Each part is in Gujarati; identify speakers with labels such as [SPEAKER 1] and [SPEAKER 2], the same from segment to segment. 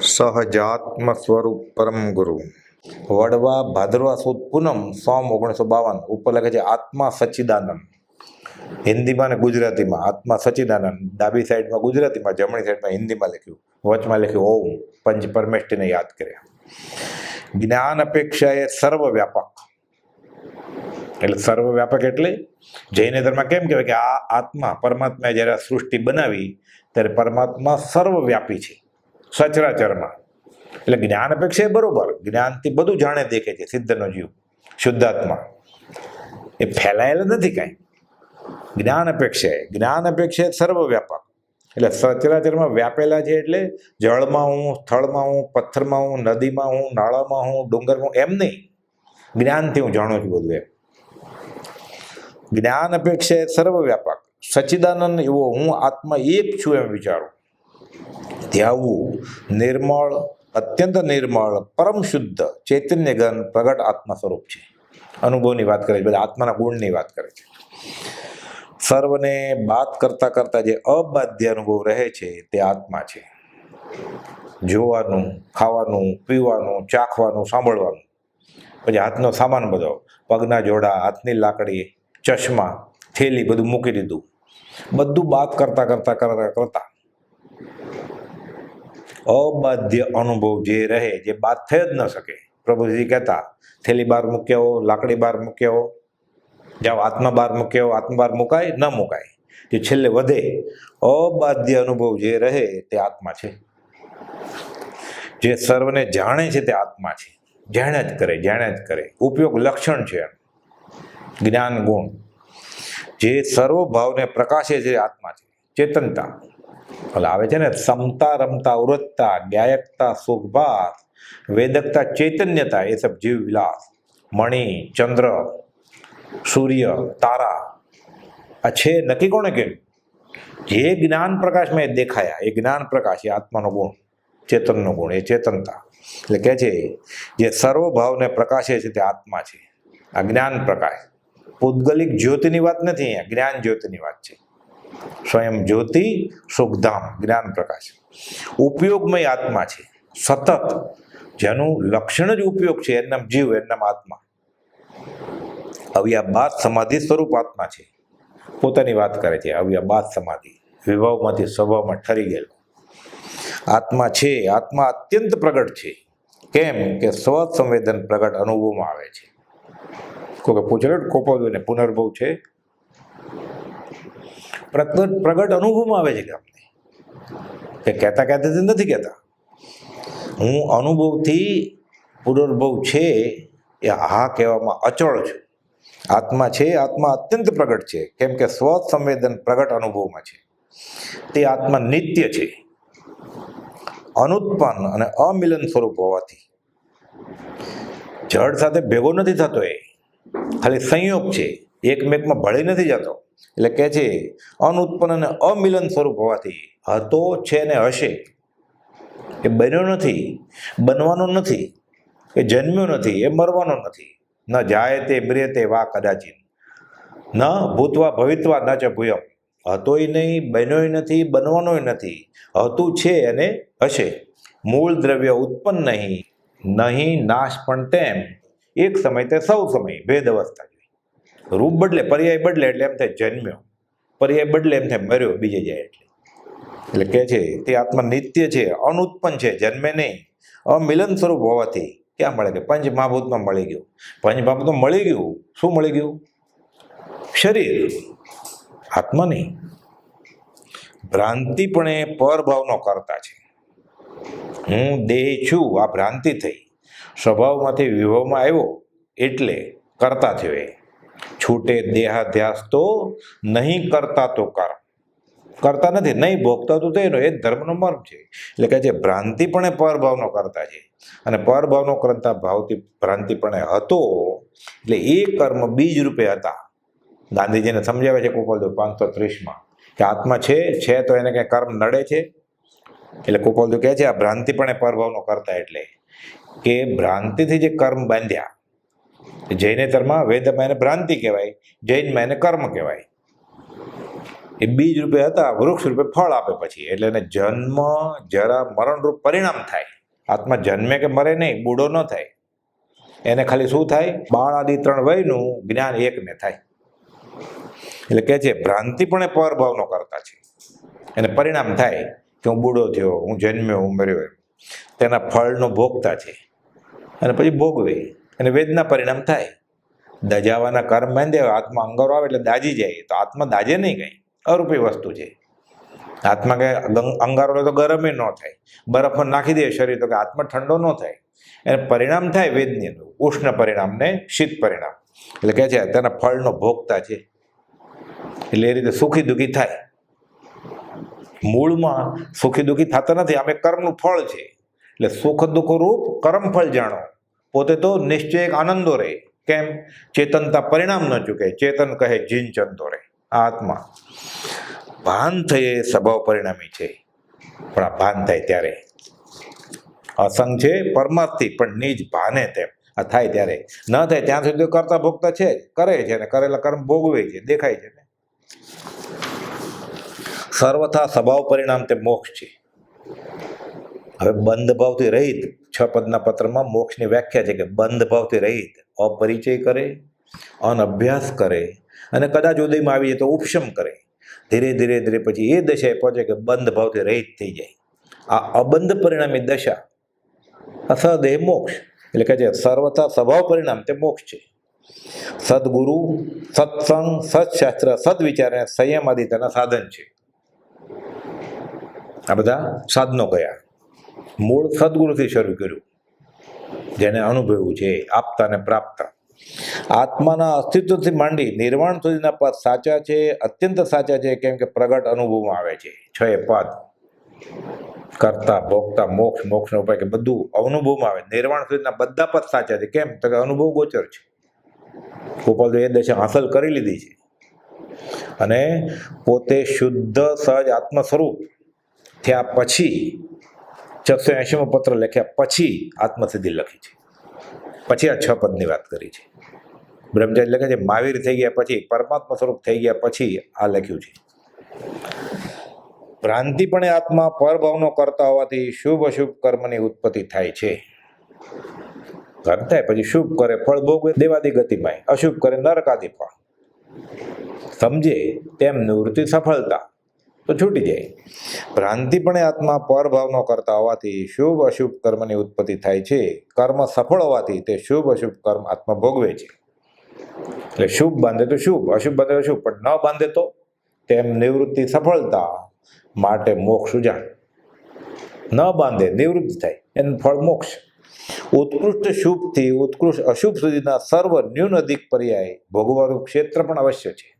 [SPEAKER 1] સહજાત્મ સ્વરૂપ પરમ ગુરુ. વડવા ભાદરવા સુદ પૂનમ સોમ ઓગણીસો બાવન ઉપર લખે છે આત્મા સચ્ચિદાનંદ. હિન્દીમાં ને ગુજરાતીમાં આત્મા સચ્ચિદાનંદ. ડાબી સાઈડમાં ગુજરાતીમાં, જમણી સાઈડમાં હિન્દીમાં લખ્યું. વચમાં લખ્યું ઓમ પંચ પરમેષ્ઠીને યાદ કર્યા. જ્ઞાન અપેક્ષા એ સર્વવ્યાપક. એટલે સર્વવ્યાપક એટલે જૈન ધર્મ કેમ કહેવાય કે આ આત્મા પરમાત્માએ જ્યારે સૃષ્ટિ બનાવી, ત્યારે પરમાત્મા સર્વવ્યાપી છે. સચરાચરમાં એટલે જ્ઞાન અપેક્ષા બરોબર. જ્ઞાનથી બધું જાણે દેખે છે, સિદ્ધનો જીવ, શુદ્ધાત્મા. એ ફેલાયેલ નથી કાંઈ. જ્ઞાન અપેક્ષા જ્ઞાન અપેક્ષા સર્વવ્યાપક. એટલે સચરાચરમાં વ્યાપેલા છે એટલે જળમાં હું, સ્થળમાં હું, પથ્થરમાં હું, નદીમાં હું, નાળામાં હું, ડુંગરમાં એમ નહીં. જ્ઞાનથી હું જાણું છું બધું એમ. જ્ઞાન અપેક્ષા સર્વવ્યાપક. સચ્ચિદાનંદ એવો હું આત્મા એક છું એમ વિચારું. ધ્યાવું નિર્મળ અત્યંત નિર્મળ પરમ શુદ્ધ ચૈતન્યગન પ્રગટ આત્મા સ્વરૂપ છે અનુભવની વાત કરે છે બધા આત્માના ગુણની વાત કરે છે સર્વને બાત કરતા કરતા જે અબાધ્ય અનુભવ રહે છે તે આત્મા છે જોવાનું, ખાવાનું, પીવાનું, ચાખવાનું, સાંભળવાનું. પછી હાથનો સામાન બધો, પગના જોડા, હાથની લાકડી, ચશ્મા, થેલી બધું મૂકી દીધું. બધું બાત કરતા કરતા કરતા કરતા અબાધ્ય અનુભવ જે રહે, જે બાદ થઈ જ ન શકે. પ્રભુજી કહેતા, થેલી બાર મૂક્યો, લાકડી બાર મૂક્યો. જાઓ આત્મા બાર મૂક્યો આત્મા બાર મુકાય, ન મુકાય. જે છેલ્લે વધે, અબાધ્ય અનુભવ જે રહે, તે આત્મા છે. જે સર્વને જાણે છે, તે આત્મા છે. જાણે જ કરે, જાણે જ કરે. ઉપયોગ લક્ષણ છે જ્ઞાન ગુણ. જે સર્વભાવને પ્રકાશે છે આત્મા છે. ચેતનતા. એટલે આવે છે ને, સમતા, રમતા ઉરતતા ગાયકતા સુખભાસ વેદકતા, ચૈતન્યતા, એ સબ જીવ વિલાસ, મણિ, ચંદ્ર, સૂર્ય, તારા, આ છે નક્કી કોણે કે જે જ્ઞાન પ્રકાશમાં એ દેખાયા, એ જ્ઞાન પ્રકાશ, એ આત્માનો ગુણ, ચેતનનો ગુણ, એ ચેતનતા. એટલે કહે છે, જે સર્વભાવને પ્રકાશે છે તે આત્મા છે. આ જ્ઞાન પ્રકાશ. પૂતગલિક જ્યોતિની વાત નથી અહીંયા, જ્ઞાન જ્યોતિની વાત છે. સ્વયં જ્યોતિ, સુખધામ, જ્ઞાન પ્રકાશ. ઉપયોગમય આત્મા છે. સતત. જેનું લક્ષણ જ ઉપયોગ છે. એમનામ જીવ એમનામ આત્મા. અવ્યાબાદ સમાધિ સ્વરૂપ આત્મા છે. પોતાની વાત કરે છે અવ્યાબાદ સમાધિ. વિભાવમાંથી સ્વભાવમાં ઠરી ગયેલો. આત્મા છે. આત્મા અત્યંત પ્રગટ છે. કેમ કે સ્વ સંવેદન પ્રગટ અનુભવમાં આવે છે. કોઈ પૂછે કોપોને પુનર્ભવ છે? પ્રગટ પ્રગટ અનુભવમાં આવે છે કે અમને કે કહેતા કહેતા નથી કહેતા. હું અનુભવથી પુનર્ભવ છે એ હા કહેવામાં અચળ છું. આત્મા છે, આત્મા અત્યંત પ્રગટ છે. કેમ કે સ્વ સંવેદન પ્રગટ અનુભવમાં છે. તે આત્મા નિત્ય છે. અનુત્પન્ન અને અમિલન સ્વરૂપ હોવાથી. જળ સાથે ભેગો નથી થતો એ. ખાલી સંયોગ છે. એકમેકમાં ભળી નથી જતો. એટલે કે છે, અનુત્પન્ન અને અમિલન સ્વરૂપ હોવાથી હતો, છે ને હશે. એ બન્યો નથી, બનવાનો નથી, એ જન્મ્યો નથી, એ મરવાનો નથી. ન જાય તે મ્રિયતે વા કદાચિન ન ભૂતવા ભવિતવા ન ચ ભૂયમ. હતોય નહીં, બન્યોય નથી, બનવાનોય નથી. હતું, છે અને હશે. મૂળ દ્રવ્ય ઉત્પન્ન નહીં નહીં નાશ પણ તેમ. એક સમય તે સૌ સમય, ભેદ અવસ્થા. રૂપ બદલે, પર્યાય બદલે એટલે એમ થાય જન્મ્યો. પર્યાય બદલે એમ થાય મર્યો, બીજે જાય એટલે. એટલે કે છે, તે આત્મા નિત્ય છે, અનુત્પન્ન છે, જન્મે નહીં. અમિલન સ્વરૂપ હોવાથી ક્યાં મળે કે પંચ મહાભૂતમાં મળી ગયું. પંચ મહાભૂતમાં મળી ગયું, શું મળી ગયું? શરીર. આત્મા નહીં. ભ્રાંતિપણે પરભાવનો કરતા છે. હું દેહ છું, આ ભ્રાંતિ થઈ. સ્વભાવમાંથી વિભવમાં આવ્યો એટલે કરતા થયો એ. છૂટે દેહાધ્યાસ તો નહીં કરતા તો કર. કરતા નથી, નહીં ભોગતા તો તેનો એ ધર્મનો મર્મ છે. એટલે કે જે ભ્રાંતિપણે પરભાવનો કરતા છે. અને પરભાવનો કરતા ભાવથી ભ્રાંતિપણે હતો, એટલે એ કર્મ બીજ રૂપે હતા. ગાંધીજીને સમજાવે છે ગોપાલદેવ પાંચસો ત્રીસમાં કે આત્મા છે છે તો એને કંઈ કર્મ નડે છે? એટલે ગોપાલદેવ કહે છે, આ ભ્રાંતિપણે પરભાવનો કરતા એટલે કે ભ્રાંતિથી જે કર્મ બાંધ્યા જૈનેતરમાં વેદમાં એને ભ્રાંતિ કહેવાય જૈનમાં એને કર્મ કહેવાય. એ બીજ રૂપે હતા, વૃક્ષ રૂપે ફળ આપે પછી. એટલે એને જન્મ જરા મરણરૂપ પરિણામ થાય. આત્મા જન્મે કે મરે નહીં બૂઢો ન થાય. એને ખાલી શું થાય? બાળ આદિ ત્રણ વયનું જ્ઞાન એકને થાય. એટલે કે છે, ભ્રાંતિ પણ એ પરભાવનો કરતા છે. એને પરિણામ થાય કે હું બૂઢો થયો, હું જન્મ્યો, હું મર્યો તેના ફળનો ભોગતા છે. અને પછી ભોગવે. અને વેદના પરિણામ થાય. દજાવાના કર્મ બાંધે આત્મા અંગારો આવે એટલે દાજી જાય. તો આત્મા દાજે નહીં કંઈ. અરૂપી વસ્તુ છે. આત્મા કે અંગારો તો ગરમે ન થાય. બરફ નાખી દે શરીર તો કે આત્મા ઠંડો ન થાય. એને પરિણામ થાય વેદનીનું ઉષ્ણ પરિણામ ને શીત પરિણામ. એટલે કહે છે, તેના ફળનો ભોગતા છે. એટલે એ રીતે સુખી દુઃખી થાય. મૂળમાં સુખી દુઃખી થતા નથી. આમે કર્મનું ફળ છે. એટલે સુખ દુઃખ રૂપ કર્મ ફળ જાણો. પોતે તો નિશ્ચય એક આનંદો રહે. કેમ? ચેતનતા પરિણામ ન ચૂકે. ચેતન કહે જીનચંતો રહે. આત્મા ભાન થયે સ્વભાવ પરિણામી છે. પણ આ ભાન થાય ત્યારે? અસંગ છે, પરમાર્થી, પણ નિજ ભાને તેમ. આ થાય ત્યારે. ન થાય ત્યાં સુધી કરતા ભોગતા છે કરે છે ને, કરેલા કર્મ ભોગવે છે, દેખાય છે ને. સર્વથા સ્વભાવ પરિણામ તે મોક્ષ છે. હવે બંધ ભાવથી રહિત છ પદના પત્રમાં મોક્ષની વ્યાખ્યા છે કે બંધ ભાવથી રહિત, અપરિચય કરે, અનભ્યાસ કરે અને કદાચ ઉદયમાં આવી જાય તો ઉપશમ કરે. ધીરે ધીરે ધીરે પછી એ દશાએ પહોંચે કે બંધ ભાવથી રહિત થઈ જાય. આ અબંધ પરિણામી દશા અસદેહ મોક્ષ. એટલે કે છે સર્વથા સ્વભાવ પરિણામ તે મોક્ષ છે. સદગુરુ, સત્સંગ, સત્શાસ્ત્ર, સદવિચાર અને સંયમ આદિ તેના સાધન છે. આ બધા સાધનો કયા મૂળ સદગુરુથી શરૂ કર્યું, જેને અનુભવ્યું છે, આપતા ને પ્રાપ્ત. આત્માના અસ્તિત્વથી માંડી નિર્વાણ સુધીના પદ સાચા છે, અત્યંત સાચા છે, કેમ કે પ્રગટ અનુભવમાં આવે છે. છ એ પદ. કરતા, ભોગતા, મોક્ષ, મોક્ષનો ઉપાય કે બધું અનુભવમાં આવે. નિર્વાણ સુધીના બધા પદ સાચા છે. કેમ? તો કે અનુભવ ગોચર છે. ગોપાલ એ દશા હાંસલ કરી લીધી છે. અને પોતે શુદ્ધ, સહજ આત્મ સ્વરૂપ થયા પછી છસો એંશીમો પત્ર લખ્યા પછી આત્મસિદ્ધિ લખી છે. પછી આ છ પદની વાત કરી છે. બ્રહ્મચારી લખે છે, મહાવીર થઈ ગયા પછી, પરમાત્મા સ્વરૂપ થઈ ગયા પછી આ લખ્યું છે. ભ્રાંતિપણે આત્મા, પરભાવનો કરતા હોવાથી શુભ અશુભ કર્મની ઉત્પત્તિ થાય છે. થાય પછી શુભ કરે, ફળ ભોગવે, દેવાદી ગતિમાં અશુભ કરે, નરકાદી ફળ સમજે, તેમ નિવૃત્તિ સફળતા. તો છૂટી જાય. ભ્રાંતિપણે આત્મા પરભાવનો કરતા હોવાથી શુભ અશુભ કર્મની ઉત્પત્તિ થાય છે. કર્મ સફળ હોવાથી તે શુભ અશુભ કર્મ આત્મા ભોગવે છે. એટલે શુભ બાંધે તો શુભ, અશુભ બાંધે તો શુભ, પણ ન બાંધે તો તેમ નિવૃત્તિ સફળતા માટે મોક્ષ ઉજાણ. ન બાંધે, નિવૃત્તિ થાય, એનું ફળ મોક્ષ. ઉત્કૃષ્ટ શુભથી ઉત્કૃષ્ટ અશુભ સુધીના સર્વ ન્યૂન અધિક પર્યાય ભોગવાનું ક્ષેત્ર પણ અવશ્ય છે.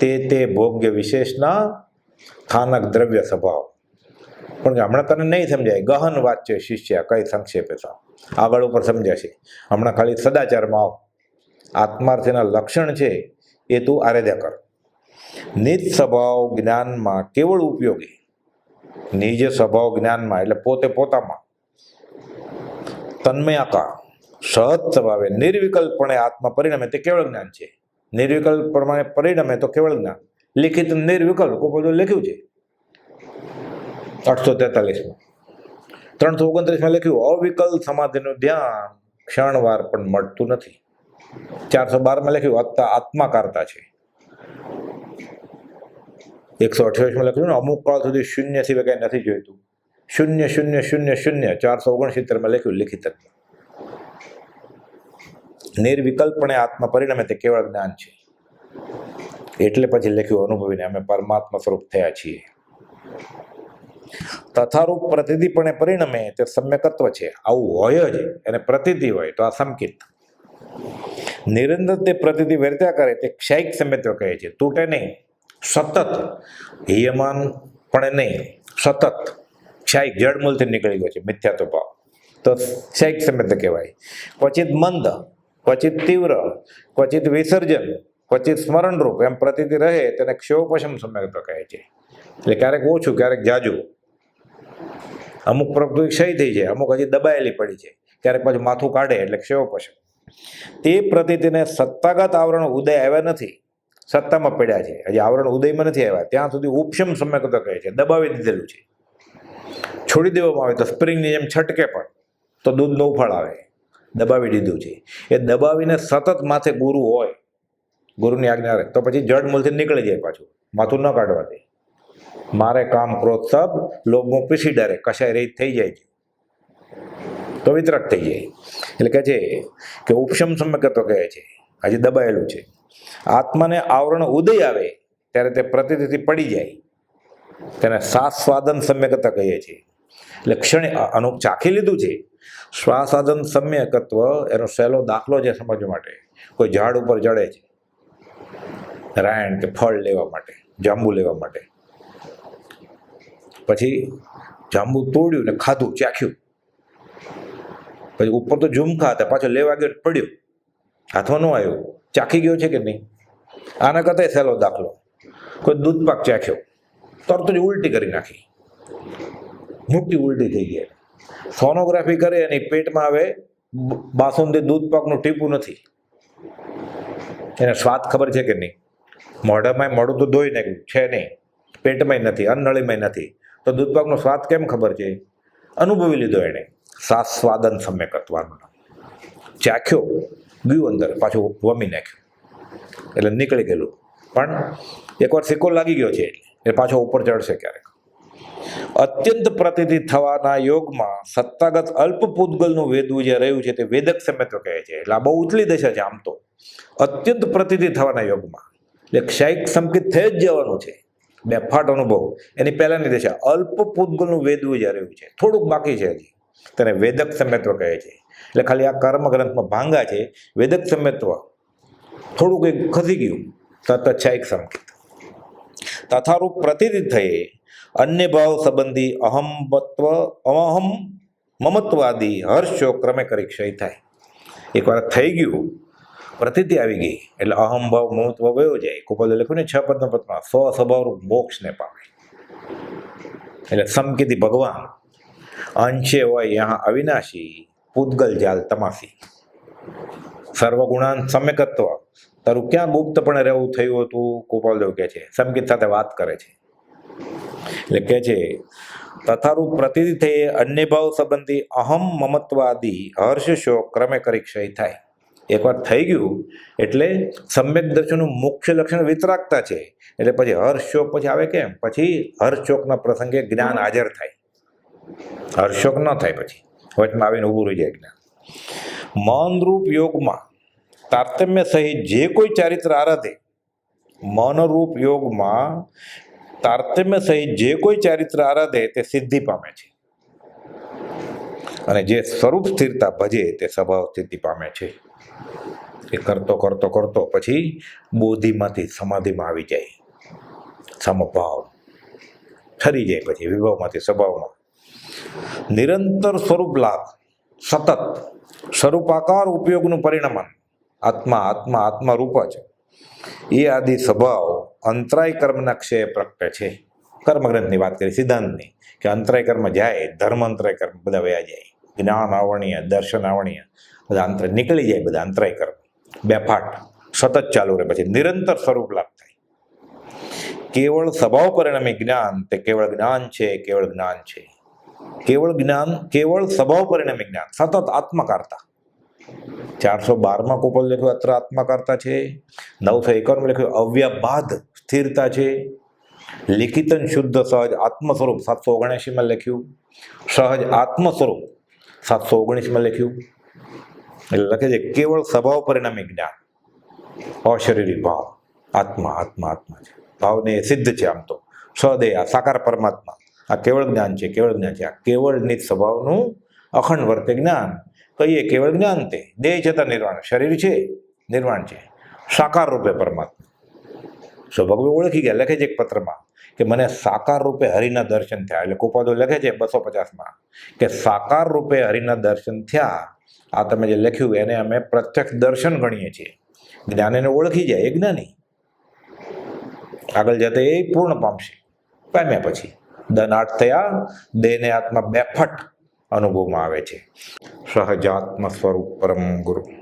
[SPEAKER 1] તે તે ભોગ્ય વિશેષના સ્થાનક દ્રવ્ય સ્વભાવ. પણ હમણાં તને નહીં સમજાય. ગહન વાત છે શિષ્ય, કઈ સંક્ષેપે તો આગળ ઉપર સમજાશે હમણાં ખાલી સદાચારમાં આવ. આત્માર્થીના લક્ષણ છે એ તું આરાધ્ય કર. નિજ સ્વભાવ જ્ઞાનમાં કેવળ ઉપયોગી. નિજ સ્વભાવ જ્ઞાનમાં, એટલે પોતે પોતામાં. તન્મયાકા. સહજ સ્વભાવે નિર્વિકલ્પણે આત્મા પરિણમે તે કેવળ જ્ઞાન છે. નિર્વિકલ્પ પ્રમાણે પરિણમે તો કેવળ જ્ઞાન. લિખિત નિર્વિકલ્પ બધું લખ્યું છે. આઠસો તેતાલીસમાં. ત્રણસો ઓગણત્રીસમાં લખ્યું, અવિકલ સમાધિનું ધ્યાન ક્ષણવાર પણ મળતું નથી. ચારસો બારમાં લખ્યું આત્મા આત્માકારતા છે. એકસો અઠ્યાવીસમાં લખ્યું ને, અમુક કાળ સુધી શૂન્ય સિવાય કાંઈ નથી જોઈતું. શૂન્ય શૂન્ય શૂન્ય શૂન્ય, ચારસો ઓગણસિત્તેરમાં લખ્યું લિખિત. નિર્વિકલ્પણે આત્મા પરિણમે તે કેવળ જ્ઞાન છે. એટલે પછી લખ્યું, અનુભવીને અમે પરમાત્મા સ્વરૂપ થયા છીએ. તથારૂપ પ્રતિદિપણે પરિણમે તે સમ્યકત્વ છે. આવું હોય જ, એને પ્રતિતિ હોય, તો આ સમકિત. નિરંતર તે પ્રતિતિ વર્ત્યા કરે તે ક્ષયિક સમ્યત્વ કહે છે. તૂટે નહીં. સતત. હિયમાન પણ નહીં. સતત. ક્ષયિક જળમૂલથી નીકળી ગયો છે. મિથ્યાત્વ ભાવ. તો ક્ષયિક સમ્યત્વ કહેવાય. ક્વચિત મંદ, ક્વચિત તીવ્ર, ક્વચિત વિસર્જન ક્વચિત સ્મરણરૂપ એમ પ્રતિતિ રહે, તેને ક્ષયોપશમ સમ્યત્વ કહે છે. એટલે ક્યારેક ઓછું, ક્યારેક જાજુ. અમુક પ્રકૃતિ ક્ષય થઈ છે અમુક હજી દબાયેલી પડી છે ક્યારેક પાછું માથું કાઢે એટલે ક્ષયોપશમ. તે પ્રતિતિને સત્તાગત આવરણ ઉદય આવ્યા નથી. સત્તામાં પડ્યા છે. હજી આવરણ ઉદયમાં નથી આવ્યા. ત્યાં સુધી ઉપશમ સમ્યકતા કહે છે. દબાવી દીધેલું છે. છોડી દેવામાં આવે તો સ્પ્રિંગની જેમ છટકે પણ, તો દૂધનો ઉફાળ આવે. દબાવી દીધું છે. એ દબાવીને સતત માથે ગુરુ હોય ગુરુની આજ્ઞા રહે. તો પછી જડ મૂળથી નીકળી જાય પાછું. માથું ન કાઢવા દે. મારે કામ ક્રોધ સબ લોભમાં પીસી ડરે. કશાય રહી થઈ જાય છે. તો વિતરક થઈ જાય. એટલે કહે છે કે ઉપશમ સમ્યકત્વ કહે છે. હજી દબાયેલું છે. આત્માને આવરણ ઉદય આવે ત્યારે તે પ્રતિથી પડી જાય. તેને શ્વાસવાદન સમ્યકતા કહીએ છીએ. એટલે ક્ષણે અનુ ચાખી લીધું છે. શ્વાસાદન સમ્યકત્વ એનો સહેલો દાખલો છે સમજવા માટે. કોઈ ઝાડ ઉપર ચડે છે. રાયણ કે ફળ લેવા માટે, જાંબુ લેવા માટે. પછી જાંબુ તોડ્યું ને ખાધું, ચાખ્યું. પછી ઉપર તો ઝુમખા હતા, પાછો લેવા ગયો પડ્યો. હાથમાં ન આવ્યો. ચાખી ગયો છે કે નહીં? આના કરતા સહેલો દાખલો. કોઈ દૂધ પાક ચાખ્યો. તરત જ ઉલટી કરી નાખી. મોટી ઉલટી થઈ ગઈ. સોનોગ્રાફી કરે અને પેટમાં હવે બાસુંદી દૂધ પાકનું ટીપું નથી. એને સ્વાદ ખબર છે કે નહીં? મોઢામાં મોઢું તો ધોઈ નાખ્યું, છે નહીં, પેટમાંય નથી, અન્નળીમાંય નથી. તો દૂધપાકનો સ્વાદ કેમ ખબર છે? અનુભવી લીધો એણે. સાસ્વાદન સમ્યકત્વાનું ચાખ્યો, ગયું અંદર, પાછું વમી નાખ્યું. એટલે નીકળી ગયેલું. પણ એકવાર સિક્કો લાગી ગયો છે એ પાછો ઉપર ચડશે ક્યારેક. અત્યંત પ્રતિથિ થવાના યોગમાં સત્તાગત અલ્પ પૂતગલનું વેદવું જે રહ્યું છે તે વેદક સમ્યત્વ કહે છે. એટલે આ બહુ ઉતલી દશા છે આમ તો. અત્યંત પ્રતિથિ થવાના યોગમાં. એટલે ક્ષયિક સંકિત થઈ જ જવાનું છે. બેફાટ અનુભવ. એની પહેલાંની દિશા, અલ્પ પૂતગલનું વેદવું જ્યારે રહ્યું છે. થોડુંક બાકી છે હજી. તેને વેદક સમ્યત્વ કહે છે. એટલે ખાલી આ કર્મ ગ્રંથમાં ભાંગા છે. વેદક સમ્યત્વ થોડુંક એક ખસી ગયું. તત ક્ષયિક સંકેત. તથારૂપ પ્રતિદિત થયે. અન્ય ભાવ સંબંધી અહમત્વ અહમ મમત્વાદી હર્ષો ક્રમે કરી ક્ષય થાય. એકવાર થઈ ગયું. પ્રતિથિ આવી ગઈ. એટલે અહમભાવ મહત્વ વયો જાય? કુપલે લખ્યું ને છ પદના પદમાં, સ્વ સ્વભાવરૂપ મોક્ષને પામે. એટલે સમકીતી ભગવાન. અંશે હોય યહાં અવિનાશી, પૂતગલ જાલ તમાસી સર્વગુણાન સમ્યકત્વ. તારું ક્યાં ગુપ્તપણે રહેવું થયું હતું? ગોપાલદેવ કહે છે, સમકીત સાથે વાત કરે છે. એટલે કહે છે, તથારૂપ પ્રતિથિ થયે અન્ય ભાવ સંબંધી અહમ મમત્વાદી હર્ષ શોક ક્રમે કરી ક્ષય થાય. એકવાર થઈ ગયું એટલે સમ્યક દર્શનનું મુખ્ય લક્ષણ વિતરાગતા છે. એટલે પછી હર્ષ શોક પછી આવે કેમ? પછી હર્ષોકના પ્રસંગે જ્ઞાન હાજર થાય. હર્ષોક ન થાય પછી. વચમાં આવીને ઊભું રહી જાય જ્ઞાન. મનરૂપ યોગમાં તારતમ્ય સહિત જે કોઈ ચારિત્ર આરાધે, મનરૂપ યોગમાં તારતમ્ય સહિત જે કોઈ ચારિત્ર આરાધે તે સિદ્ધિ પામે છે. અને જે સ્વરૂપ સ્થિરતા ભજે તે સ્વભાવ સ્થિતિ પામે છે. એ કરતો કરતો કરતો પછી બોધિમાંથી સમાધિમાં આવી જાય. સમભાવ. ઠરી જાય પછી વિભાવમાંથી સ્વભાવમાં નિરંતર સ્વરૂપ લાભ. સતત. સ્વરૂપાકાર ઉપયોગનું પરિણમન. આત્મા આત્મા આત્મા રૂપ જ. એ આદિ સ્વભાવ અંતરાય કર્મના ક્ષય પ્રગટ છે. કર્મગ્રંથની વાત કરી સિદ્ધાંતની, કે અંતરાય કર્મ જાય, ધર્મ અંતરાય કર્મ બધા વયા જાય. જ્ઞાન આવણીય દર્શન આવણીય બધા અંતર નીકળી જાય, બધા અંતરાય કર્મ બે ફાટ સતત ચાલુ રહે, પછી નિરંતર સ્વરૂપ લાભ થાય. કેવળ સ્વભાવ પરિણામી જ્ઞાન તે કેવળ જ્ઞાન છે, કેવળ જ્ઞાન છે. કેવળ જ્ઞાન, કેવળ સ્વભાવ પરિણામી જ્ઞાન, સતત આત્મકારતા. ચારસો બારમાં કુપલ લખ્યું, અત્ર આત્મકારતા છે. નવસો એકાવનમાં લખ્યું, અવ્યાબાધ સ્થિરતા છે. લિખિતન શુદ્ધ સહજ આત્મ સ્વરૂપ સાતસો ઓગણએંશીમાં લખ્યું. સહજ આત્મ સ્વરૂપ સાતસો ઓગણીસમાં લખ્યું. એટલે લખે છે, કેવળ સ્વભાવ પરિણામી જ્ઞાન. અશરીરી ભાવ. આત્મા આત્મા આત્મા છે. ભાવને સિદ્ધ છે આમ તો. સ્વદેહ, આ સાકાર પરમાત્મા. આ કેવળ જ્ઞાન છે, કેવળ જ્ઞાન છે. આ કેવળ નિત સ્વભાવનું અખંડ વર્તે જ્ઞાન. કહીએ કેવળ જ્ઞાન તે. દેહ છતાં નિર્વાણ. શરીર છે, નિર્વાણ છે. સાકાર રૂપે પરમાત્મા. સો ઓળખી ગયા. લખે છે એક પત્રમાં કે મને સાકાર રૂપે હરિના દર્શન થયા. એટલે કુપાદો લખે છે બસો પચાસમાં કે સાકાર રૂપે હરિના દર્શન થયા. આ તમે જે લખ્યું એને અમે પ્રત્યક્ષ દર્શન ગણીએ છીએ. જ્ઞાન એને ઓળખી જાય, એ જ્ઞાની. આગળ જતા એ પૂર્ણ પામશે. પામ્યા પછી દનાટ થયા, દેહને આત્મા બેફટ અનુભવમાં આવે છે. સહજાત્મ સ્વરૂપ પરમ ગુરુ.